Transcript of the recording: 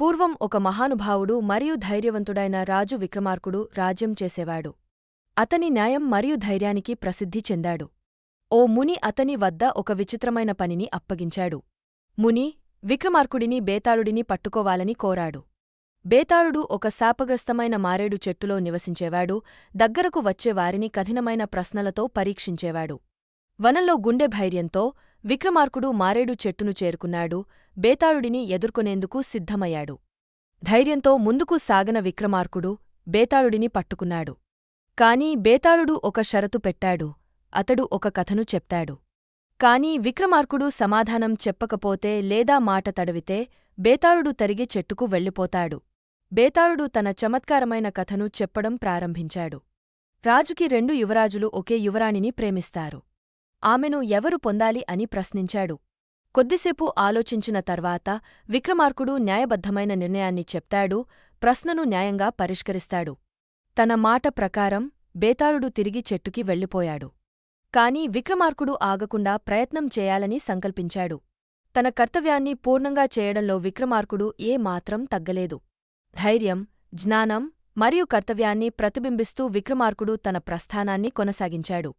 పూర్వం ఒక మహానుభావుడు మరియు ధైర్యవంతుడైన రాజు విక్రమార్కుడు రాజ్యం చేసేవాడు. అతని న్యాయం మరియు ధైర్యానికి ప్రసిద్ధి చెందాడు. ఓ ముని అతని వద్ద ఒక విచిత్రమైన పనిని అప్పగించాడు. ముని విక్రమార్కుడిని బేతాళుడిని పట్టుకోవాలని కోరాడు. బేతాళుడు ఒక శాపగ్రస్తమైన మారేడు చెట్టులో నివసించేవాడు దగ్గరకు వచ్చేవారిని కఠినమైన ప్రశ్నలతో పరీక్షించేవాడు. వనంలో గుండె భైర్యంతో విక్రమార్కుడు మారేడు చెట్టును చేరుకున్నాడు. బేతాళుడిని ఎదుర్కొనేందుకు సిద్ధమయ్యాడు. ధైర్యంతో ముందుకు సాగన విక్రమార్కుడు బేతాళుడిని పట్టుకున్నాడు. కాని బేతాళుడు ఒక షరతు పెట్టాడు. అతడు ఒక కథను చెప్తాడు. కాని విక్రమార్కుడు సమాధానం చెప్పకపోతే లేదా మాట తడవితే బేతాళుడు తరిగి చెట్టుకు వెళ్ళిపోతాడు. బేతాళుడు తన చమత్కారమైన కథను చెప్పడం ప్రారంభించాడు. రాజుకి రెండు యువరాజులు ఒకే యువరాణిని ప్రేమిస్తారు. ఆమెను ఎవరు పొందాలి అని ప్రశ్నించాడు. కొద్దిసేపు ఆలోచించిన తర్వాత విక్రమార్కుడు న్యాయబద్ధమైన నిర్ణయాన్ని చెప్తాడు ప్రశ్నను న్యాయంగా పరిష్కరిస్తాడు. తన మాట ప్రకారం బేతాళుడు తిరిగి చెట్టుకి వెళ్ళిపోయాడు. కాని విక్రమార్కుడు ఆగకుండా ప్రయత్నం చేయాలని సంకల్పించాడు. తన కర్తవ్యాన్ని పూర్ణంగా చేయడంలో విక్రమార్కుడు ఏ మాత్రం తగ్గలేదు. ధైర్యం జ్ఞానం మరియు కర్తవ్యాన్ని ప్రతిబింబిస్తూ విక్రమార్కుడు తన ప్రస్థానాన్ని కొనసాగించాడు.